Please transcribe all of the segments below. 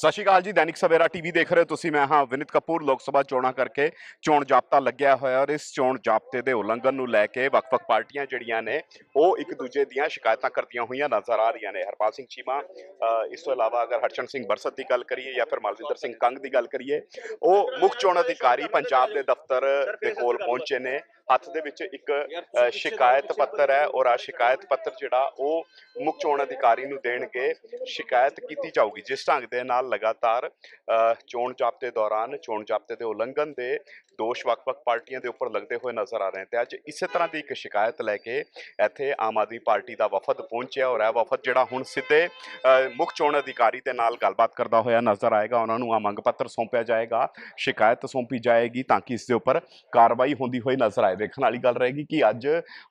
ਸਤਿ ਸ਼੍ਰੀ ਅਕਾਲ ਜੀ, ਦੈਨਿਕ ਸਵੇਰਾ ਟੀਵੀ ਦੇਖ ਰਹੇ ਹੋ ਤੁਸੀਂ। ਮੈਂ ਹਾਂ ਵਿਨਿਤ ਕਪੂਰ। ਲੋਕ ਸਭਾ ਚੋਣਾਂ ਕਰਕੇ ਚੋਣ ਜਾਬਤਾ ਲੱਗਿਆ ਹੋਇਆ ਔਰ ਇਸ ਚੋਣ ਜਾਬਤੇ ਦੇ ਉਲੰਘਣ ਨੂੰ ਲੈ ਕੇ ਵੱਖ-ਵੱਖ ਪਾਰਟੀਆਂ ਜਿਹੜੀਆਂ ਨੇ, ਉਹ ਇੱਕ ਦੂਜੇ ਦੀਆਂ ਸ਼ਿਕਾਇਤਾਂ ਕਰਦੀਆਂ ਹੋਈਆਂ ਨਜ਼ਰ ਆ ਰਹੀਆਂ ਨੇ। ਹਰਪਾਲ ਸਿੰਘ ਚੀਮਾ ਇਸ ਤੋਂ ਇਲਾਵਾ ਅਗਰ ਹਰਚਰਨ ਸਿੰਘ ਬਰਸਤ ਦੀ ਗੱਲ ਕਰੀਏ ਜਾਂ ਫਿਰ ਮਲਵਿੰਦਰ ਸਿੰਘ ਕੰਗ ਦੀ ਗੱਲ ਕਰੀਏ, ਉਹ ਮੁੱਖ ਚੋਣ ਅਧਿਕਾਰੀ ਪੰਜਾਬ ਦੇ ਦਫ਼ਤਰ ਦੇ ਕੋਲ ਪਹੁੰਚੇ ਨੇ। ਹੱਥ ਦੇ ਵਿੱਚ ਇੱਕ ਸ਼ਿਕਾਇਤ ਪੱਤਰ ਹੈ ਔਰ ਆ ਸ਼ਿਕਾਇਤ ਪੱਤਰ ਜਿਹੜਾ ਉਹ ਮੁੱਖ ਚੋਣ ਅਧਿਕਾਰੀ ਨੂੰ ਦੇਣਗੇ। ਸ਼ਿਕਾਇਤ ਕੀਤੀ ਜਾਊਗੀ। ਜਿਸ ਢੰਗ ਦੇ ਨਾਲ ਲਗਾਤਾਰ ਚੋਣ ਜਾਬਤੇ ਦੌਰਾਨ ਚੋਣ ਜਾਬਤੇ ਦੇ ਉਲੰਘਣ ਦੇ ਦੋਸ਼ ਵੱਖ-ਵੱਖ ਪਾਰਟੀਆਂ ਦੇ ਉੱਪਰ ਲੱਗਦੇ ਹੋਏ ਨਜ਼ਰ ਆ ਰਹੇ ਨੇ ਤੇ ਅੱਜ ਇਸੇ ਤਰ੍ਹਾਂ ਦੀ ਇੱਕ ਸ਼ਿਕਾਇਤ ਲੈ ਕੇ ਇੱਥੇ ਆਮ ਆਦਮੀ ਪਾਰਟੀ ਦਾ ਵਫਦ ਪਹੁੰਚਿਆ ਔਰ ਇਹ ਵਫਦ ਜਿਹੜਾ ਹੁਣ ਸਿੱਧੇ ਮੁੱਖ ਚੋਣ ਅਧਿਕਾਰੀ ਦੇ ਨਾਲ ਗੱਲਬਾਤ ਕਰਦਾ ਹੋਇਆ ਨਜ਼ਰ ਆਏਗਾ। ਉਹਨਾਂ ਨੂੰ ਆ ਮੰਗ ਪੱਤਰ ਸੌਂਪਿਆ ਜਾਏਗਾ, ਸ਼ਿਕਾਇਤ ਸੌਂਪੀ ਜਾਏਗੀ ਤਾਂ ਕਿ ਇਸ ਦੇ ਉੱਪਰ ਕਾਰਵਾਈ ਹੁੰਦੀ ਹੋਈ ਨਜ਼ਰ ਆਏ। ਦੇਖਣ ਵਾਲੀ ਗੱਲ ਰਹੇਗੀ ਕਿ ਅੱਜ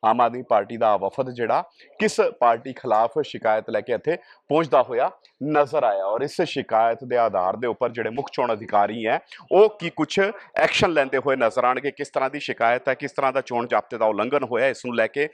ਆਮ ਆਦਮੀ ਪਾਰਟੀ ਦਾ ਵਫਦ ਜਿਹੜਾ ਕਿਸ ਪਾਰਟੀ ਖਿਲਾਫ ਸ਼ਿਕਾਇਤ ਲੈ ਕੇ ਇੱਥੇ ਪਹੁੰਚਦਾ ਹੋਇਆ ਨਜ਼ਰ ਆਇਆ ਔਰ ਇਸ ਸ਼ਿਕਾਇਤ ਦੇ ਆਧਾਰ ਦੇ ਉੱਪਰ ਜਿਹੜੇ ਮੁੱਖ ਚੋਣ ਅਧਿਕਾਰੀ ਹੈ, ਉਹ ਕੀ ਕੁਝ ਐਕਸ਼ਨ ਲੈਂਦੇ ਹੋਏ ਨਜ਼ਰ ਆਣਗੇ ਕਿਸ ਤਰ੍ਹਾਂ ਦੀ ਸ਼ਿਕਾਇਤ ਹੈ, ਕਿਸ ਤਰ੍ਹਾਂ ਦਾ ਚੋਣ ਜਾਬਤੇ ਦਾ ਉਲੰਘਣ ਹੋਇਆ, ਇਸ ਨੂੰ ਲੈ ਕੇ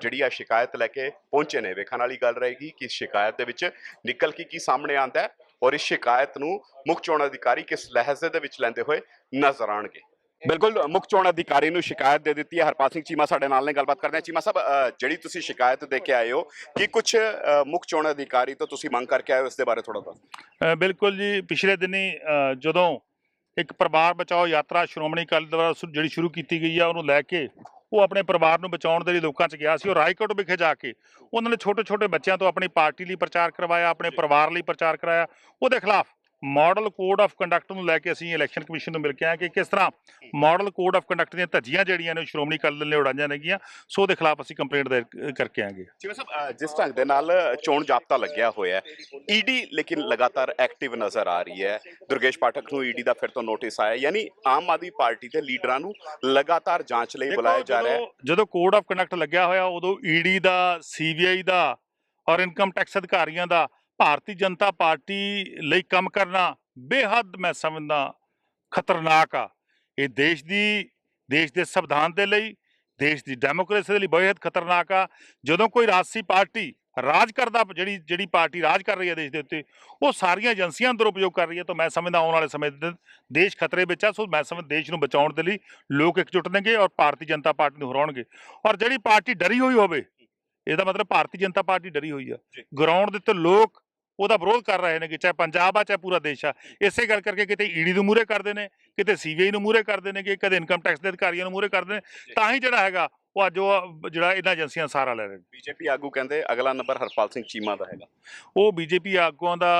ਜਿਹੜੀ ਆ ਸ਼ਿਕਾਇਤ ਲੈ ਕੇ ਪਹੁੰਚੇ ਨੇ। ਵੇਖਣ ਵਾਲੀ ਗੱਲ ਰਹੇਗੀ ਕਿ ਸ਼ਿਕਾਇਤ ਦੇ ਵਿੱਚ ਨਿਕਲ ਕੇ ਕੀ ਸਾਹਮਣੇ ਆਂਦਾ ਹੈ ਔਰ ਇਸ ਸ਼ਿਕਾਇਤ ਨੂੰ ਮੁੱਖ ਚੋਣ ਅਧਿਕਾਰੀ ਕਿਸ ਲਹਿਜ਼ੇ ਦੇ ਵਿੱਚ ਲੈਂਦੇ ਹੋਏ ਨਜ਼ਰ ਆਣਗੇ ਬਿਲਕੁਲ, ਮੁੱਖ ਚੋਣ ਅਧਿਕਾਰੀ ਨੂੰ ਸ਼ਿਕਾਇਤ ਦੇ ਦਿੱਤੀ ਹੈ। ਹਰਪਾਲ ਸਿੰਘ ਚੀਮਾ ਸਾਡੇ ਨਾਲ ਨੇ, ਗੱਲਬਾਤ ਕਰਦੇ ਹਾਂ। ਚੀਮਾ ਸਾਹਿਬ ਜਿਹੜੀ ਤੁਸੀਂ ਸ਼ਿਕਾਇਤ ਦੇ ਕੇ ਆਏ ਹੋ, ਕੀ ਕੁਝ ਮੁੱਖ ਚੋਣ ਅਧਿਕਾਰੀ ਤੋਂ ਤੁਸੀਂ ਮੰਗ ਕਰਕੇ ਆਏ ਹੋ ਇਸ ਦੇ ਬਾਰੇ ਥੋੜਾ ਦੱਸੋ। ਬਿਲਕੁਲ ਜੀ, ਪਿਛਲੇ ਦਿਨੀ ਜਦੋਂ ਇੱਕ ਪਰਿਵਾਰ ਬਚਾਓ ਯਾਤਰਾ ਸ਼੍ਰੋਮਣੀ ਅਕਾਲੀ ਦਲ ਦੁਆਰਾ ਜਿਹੜੀ ਸ਼ੁਰੂ ਕੀਤੀ ਗਈ ਆ ਉਹਨੂੰ ਲੈ ਕੇ ਉਹ ਆਪਣੇ ਪਰਿਵਾਰ ਨੂੰ ਬਚਾਉਣ ਦੇ ਲਈ ਲੋਕਾਂ 'ਚ ਗਿਆ ਸੀ। ਉਹ ਰਾਏਕੋਟ ਵਿਖੇ ਜਾ ਕੇ ਉਹਨਾਂ ਨੇ ਛੋਟੇ ਛੋਟੇ ਬੱਚਿਆਂ ਤੋਂ ਆਪਣੀ ਪਾਰਟੀ ਲਈ ਪ੍ਰਚਾਰ ਕਰਵਾਇਆ ਆਪਣੇ ਪਰਿਵਾਰ ਲਈ ਪ੍ਰਚਾਰ ਕਰਾਇਆ। ਉਹਦੇ ਖਿਲਾਫ ਮਾਡਲ ਕੋਡ ਆਫ ਕੰਡਕਟ ਨੂੰ ਲੈ ਕੇ ਅਸੀਂ ਇਲੈਕਸ਼ਨ ਕਮਿਸ਼ਨ ਨੂੰ ਮਿਲ ਕੇ ਆਏ ਕਿ ਕਿਸ ਤਰ੍ਹਾਂ ਮਾਡਲ ਕੋਡ ਆਫ ਕੰਡਕਟ ਦੀਆਂ ਧੱਜੀਆਂ ਜਿਹੜੀਆਂ ਨੇ ਸ਼੍ਰੋਮਣੀ ਅਕਾਲੀ ਦਲ ਨੇ ਉਡਾਈਆਂ ਨੇਗੀਆਂ ਸੋ ਉਹਦੇ ਖਿਲਾਫ ਅਸੀਂ ਕੰਪਲੇਂਟ ਦੇ ਕਰਕੇ ਆਂਗੇ ਚੀਮਾ ਸਾਹਿਬ ਜਿਸ ਢੰਗ ਦੇ ਨਾਲ ਚੋਣ ਜਾਬਤਾ ਲੱਗਿਆ ਹੋਇਆ ਹੈ ਈਡੀ ਲੇਕਿਨ ਲਗਾਤਾਰ ਐਕਟਿਵ ਨਜ਼ਰ ਆ ਰਹੀ ਹੈ। ਦੁਰਗੇਸ਼ ਪਾਠਕ ਨੂੰ ਈਡੀ ਦਾ ਫਿਰ ਤੋਂ ਨੋਟਿਸ ਆਇਆ ਯਾਨੀ ਆਮ ਆਦਮੀ ਪਾਰਟੀ ਦੇ ਲੀਡਰਾਂ ਨੂੰ ਲਗਾਤਾਰ ਜਾਂਚ ਲਈ ਬੁਲਾਇਆ ਜਾ ਰਿਹਾ ਹੈ। ਜਦੋਂ ਕੋਡ ਆਫ ਕੰਡਕਟ ਲੱਗਿਆ ਹੋਇਆ ਉਦੋਂ ਈਡੀ ਦਾ ਸੀਬੀਆਈ ਦਾ ਔਰ ਇਨਕਮ ਟੈਕਸ ਅਧਿਕਾਰੀਆਂ ਦਾ ਭਾਰਤੀ ਜਨਤਾ ਪਾਰਟੀ ਲਈ ਕੰਮ ਕਰਨਾ ਬੇਹੱਦ ਮੈਂ ਸਮਝਦਾ ਖਤਰਨਾਕ ਆ। ਇਹ ਦੇਸ਼ ਦੀ ਦੇਸ਼ ਦੇ ਸੰਵਿਧਾਨ ਦੇ ਲਈ ਦੇਸ਼ ਦੀ ਡੈਮੋਕ੍ਰੇਸੀ ਦੇ ਲਈ ਬੇਹੱਦ ਖਤਰਨਾਕ ਆ। ਜਦੋਂ ਕੋਈ ਰਾਜਸੀ ਪਾਰਟੀ ਰਾਜ ਕਰਦਾ ਜਿਹੜੀ ਜਿਹੜੀ ਪਾਰਟੀ ਰਾਜ ਕਰ ਰਹੀ ਹੈ ਦੇਸ਼ ਦੇ ਉੱਤੇ ਉਹ ਸਾਰੀਆਂ ਏਜੰਸੀਆਂ ਅੰਦਰ ਉਪਯੋਗ ਕਰ ਰਹੀ ਹੈ ਤਾਂ ਮੈਂ ਸਮਝਦਾ ਆਉਣ ਵਾਲੇ ਸਮੇਂ ਦੇ ਦੇਸ਼ ਖਤਰੇ ਵਿੱਚ ਆ। ਸੋ ਮੈਂ ਸਮਝ ਦੇਸ਼ ਨੂੰ ਬਚਾਉਣ ਦੇ ਲਈ ਲੋਕ ਇਕਜੁੱਟ ਨੇਗੇ ਔਰ ਭਾਰਤੀ ਜਨਤਾ ਪਾਰਟੀ ਨੂੰ ਹਰਾਉਣਗੇ। ਔਰ ਜਿਹੜੀ ਪਾਰਟੀ ਡਰੀ ਹੋਈ ਹੋਵੇ ਇਹਦਾ ਮਤਲਬ ਭਾਰਤੀ ਜਨਤਾ ਪਾਰਟੀ ਡਰੀ ਹੋਈ ਆ। ਗਰਾਊਂਡ ਦੇ ਉੱਤੇ ਲੋਕ ਉਹਦਾ ਵਿਰੋਧ ਕਰ ਰਹੇ ਨੇ ਕਿ ਚਾਹੇ ਪੰਜਾਬ ਆ ਚਾਹੇ ਪੂਰਾ ਦੇਸ਼ ਆ। ਇਸੇ ਗੱਲ ਕਰਕੇ ਕਿਤੇ ਈਡੀ ਨੂੰ ਮੂਹਰੇ ਕਰਦੇ ਨੇ ਕਿਤੇ ਸੀਬੀਆਈ ਨੂੰ ਮੂਹਰੇ ਕਰਦੇ ਨੇ ਕਿ ਕਦੇ ਇਨਕਮ ਟੈਕਸ ਦੇ ਅਧਿਕਾਰੀਆਂ ਨੂੰ ਮੂਹਰੇ ਕਰਦੇ ਨੇ ਤਾਂ ਹੀ ਜਿਹੜਾ ਹੈਗਾ ਉਹ ਅੱਜ ਉਹ ਜਿਹੜਾ ਇਹਨਾਂ ਏਜੰਸੀਆਂ ਦਾ ਸਹਾਰਾ ਲੈ ਰਹੇ ਨੇ। ਬੀਜੇਪੀ ਆਗੂ ਕਹਿੰਦੇ ਅਗਲਾ ਨੰਬਰ ਹਰਪਾਲ ਸਿੰਘ ਚੀਮਾ ਦਾ ਹੈਗਾ। ਉਹ ਬੀਜੇਪੀ ਆਗੂਆਂ ਦਾ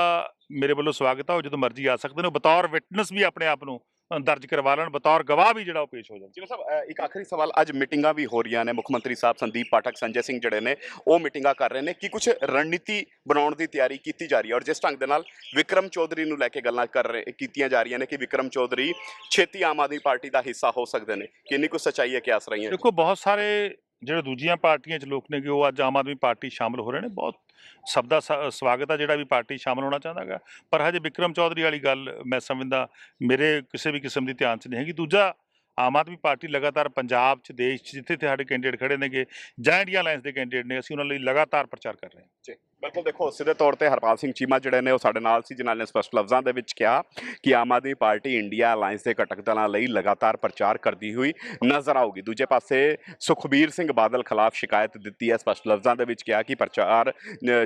ਮੇਰੇ ਵੱਲੋਂ ਸਵਾਗਤ ਆ ਉਹ ਜਦੋਂ ਮਰਜ਼ੀ ਆ ਸਕਦੇ ਨੇ ਬਤੌਰ ਵਿਟਨੈਸ ਵੀ ਆਪਣੇ ਆਪ ਨੂੰ ਦਰਜ ਕਰਵਾ ਲੈਣ ਬਤੌਰ ਗਵਾਹ ਵੀ ਜਿਹੜਾ ਉਹ ਪੇਸ਼ ਹੋ ਜਾਣ। ਜਿਵੇਂ ਸਾਹਿਬ ਇੱਕ ਆਖਰੀ ਸਵਾਲ ਅੱਜ ਮੀਟਿੰਗਾਂ ਵੀ ਹੋ ਰਹੀਆਂ ਨੇ ਮੁੱਖ ਮੰਤਰੀ ਸਾਹਿਬ ਸੰਦੀਪ ਪਾਠਕ ਸੰਜੇ ਸਿੰਘ ਜਿਹੜੇ ਨੇ ਉਹ ਮੀਟਿੰਗਾਂ ਕਰ ਰਹੇ ਨੇ। ਕਿ ਕੁਝ ਰਣਨੀਤੀ ਬਣਾਉਣ ਦੀ ਤਿਆਰੀ ਕੀਤੀ ਜਾ ਰਹੀ ਹੈ? ਔਰ ਜਿਸ ਢੰਗ ਦੇ ਨਾਲ ਵਿਕਰਮ ਚੌਧਰੀ ਨੂੰ ਲੈ ਕੇ ਗੱਲਾਂ ਕਰ ਰਹੇ ਕੀਤੀਆਂ ਜਾ ਰਹੀਆਂ ਨੇ ਕਿ ਵਿਕਰਮ ਚੌਧਰੀ ਛੇਤੀ ਆਮ ਆਦਮੀ ਪਾਰਟੀ ਦਾ ਹਿੱਸਾ ਹੋ ਸਕਦੇ ਨੇ। ਕਿੰਨੀ ਕੁ ਸੱਚਾਈ ਹੈ ਕਿ ਆਸ ਰਹੀਆਂ ਦੇਖੋ ਬਹੁਤ ਸਾਰੇ ਜਿਹੜੇ ਦੂਜੀਆਂ ਪਾਰਟੀਆਂ 'ਚ ਲੋਕ ਨੇਗੇ ਉਹ ਅੱਜ ਆਮ ਆਦਮੀ ਪਾਰਟੀ ਸ਼ਾਮਲ ਹੋ ਰਹੇ ਨੇ। ਬਹੁਤ ਸਭ ਦਾ ਸ- ਸਵਾਗਤ ਆ ਜਿਹੜਾ ਵੀ ਪਾਰਟੀ ਸ਼ਾਮਲ ਹੋਣਾ ਚਾਹੁੰਦਾ ਹੈਗਾ ਪਰ ਹਜੇ ਵਿਕਰਮ ਚੌਧਰੀ ਵਾਲੀ ਗੱਲ ਮੈਂ ਸਮਝਦਾ ਮੇਰੇ ਕਿਸੇ ਵੀ ਕਿਸਮ ਦੀ ਧਿਆਨ 'ਚ ਨਹੀਂ ਹੈਗੀ। ਦੂਜਾ, ਆਮ ਆਦਮੀ ਪਾਰਟੀ ਲਗਾਤਾਰ ਪੰਜਾਬ 'ਚ, ਦੇਸ਼ 'ਚ ਜਿੱਥੇ ਤੇ ਸਾਡੇ ਕੈਂਡੀਡੇਟ ਖੜੇ ਨੇਗੇ ਜਾਂ ਇੰਡੀਆ ਅਲਾਈਅੰਸ ਦੇ ਕੈਂਡੀਡੇਟ ਨੇ, ਅਸੀਂ ਉਹਨਾਂ ਲਈ ਲਗਾਤਾਰ ਪ੍ਰਚਾਰ ਕਰ ਰਹੇ ਹਾਂ। ਜੀ। ਬਿਲਕੁਲ ਦੇਖੋ ਸਿੱਧੇ ਤੌਰ ਤੇ ਹਰਪਾਲ ਸਿੰਘ ਚੀਮਾ ਜਿਹੜੇ ਨੇ ਉਹ ਸਾਡੇ ਨਾਲ ਸੀ ਜਿਨ੍ਹਾਂ ਨੇ ਸਪਸ਼ਟ ਲਫ਼ਜ਼ਾਂ ਦੇ ਵਿੱਚ ਕਿਹਾ ਕਿ Aam Aadmi party India alliance ਦੇ ਘਟਕ ਦਲਾਂ ਲਈ ਲਗਾਤਾਰ ਪ੍ਰਚਾਰ ਕਰਦੀ ਹੋਈ ਨਜ਼ਰ ਆਊਗੀ। ਦੂਜੇ ਪਾਸੇ ਸੁਖਬੀਰ ਸਿੰਘ ਬਾਦਲ ਖਿਲਾਫ ਸ਼ਿਕਾਇਤ ਦਿੱਤੀ ਹੈ। ਸਪਸ਼ਟ ਲਫ਼ਜ਼ਾਂ ਦੇ ਵਿੱਚ ਕਿਹਾ ਕਿ ਪ੍ਰਚਾਰ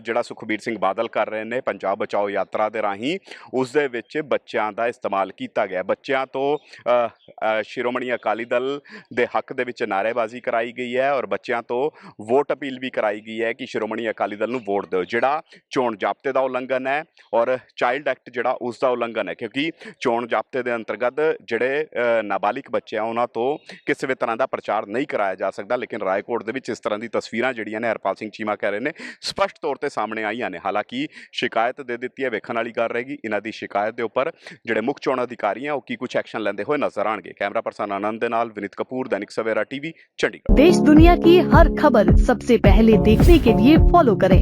ਜਿਹੜਾ ਸੁਖਬੀਰ ਸਿੰਘ ਬਾਦਲ ਕਰ ਰਹੇ ਨੇ ਪੰਜਾਬ ਬਚਾਓ ਯਾਤਰਾ ਦੇ ਰਾਹੀਂ ਉਸ ਦੇ ਵਿੱਚ ਬੱਚਿਆਂ ਦਾ ਇਸਤੇਮਾਲ ਕੀਤਾ ਗਿਆ। ਬੱਚਿਆਂ ਤੋਂ ਅ, ਸ਼੍ਰੋਮਣੀ ਅਕਾਲੀ ਦਲ ਦੇ ਹੱਕ ਦੇ ਵਿੱਚ ਨਾਅਰੇਬਾਜ਼ੀ ਕਰਾਈ ਗਈ ਹੈ ਔਰ ਬੱਚਿਆਂ ਤੋਂ ਵੋਟ ਅਪੀਲ ਵੀ ਕਰਾਈ ਗਈ ਹੈ ਕਿ ਸ਼੍ਰੋਮਣੀ ਅਕਾਲੀ ਦਲ ਨੂੰ ਵੋਟ ਦਿਓ। ਜਿਹੜਾ ਚੋਣ ਜਾਬਤੇ ਦਾ ਉਲੰਘਣ ਹੈ ਔਰ ਚਾਈਲਡ ਐਕਟ ਜਿਹੜਾ ਉਸ ਦਾ ਉਲੰਘਣ ਹੈ ਕਿਉਂਕਿ ਚੋਣ ਜਾਬਤੇ ਦੇ ਅੰਤਰਗਤ ਜਿਹੜੇ ਅ, ਨਾਬਾਲਿਗ ਬੱਚੇ ਆ ਉਹਨਾਂ ਤੋਂ ਕਿਸੇ ਵੀ ਤਰ੍ਹਾਂ ਦਾ ਪ੍ਰਚਾਰ ਨਹੀਂ ਕਰਾਇਆ ਜਾ ਸਕਦਾ ਲੇਕਿਨ ਰਾਏਕੋਟ ਦੇ ਵਿੱਚ ਇਸ ਤਰ੍ਹਾਂ ਦੀ ਤਸਵੀਰਾਂ ਜਿਹੜੀਆਂ ਨੇ ਹਰਪਾਲ ਸਿੰਘ ਚੀਮਾ ਕਹਿ ਰਹੇ ਨੇ ਸਪਸ਼ਟ ਤੌਰ ਤੇ ਸਾਹਮਣੇ ਆਈਆਂ ਨੇ ਹਾਲਾਂਕਿ ਸ਼ਿਕਾਇਤ ਦੇ ਦਿੱਤੀ ਹੈ ਵੇਖਣ ਵਾਲੀ ਗੱਲ ਰਹੇਗੀ ਇਹਨਾਂ ਦੀ ਸ਼ਿਕਾਇਤ ਦੇ ਉੱਪਰ ਜਿਹੜੇ ਮੁੱਖ ਚੋਣ ਅਧਿਕਾਰੀ ਆ ਉਹ ਕੀ ਕੁਝ ਐਕਸ਼ਨ ਲੈਂਦੇ ਹੋਏ ਨਜ਼ਰ ਆਣਗੇ ਕੈਮਰਾ ਪਰਸਨ ਆਨੰਦ ਦੇ ਨਾਲ ਵਿਨੀਤ ਕਪੂਰ ਦੈਨਿਕ ਸਵੇਰਾ ਟੀਵੀ ਚੰਡੀਗੜ੍ਹ देश दुनिया की हर खबर सबसे पहले देखने के लिए फॉलो करें